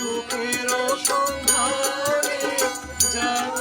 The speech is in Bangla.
সুখের সন্ধানে যাই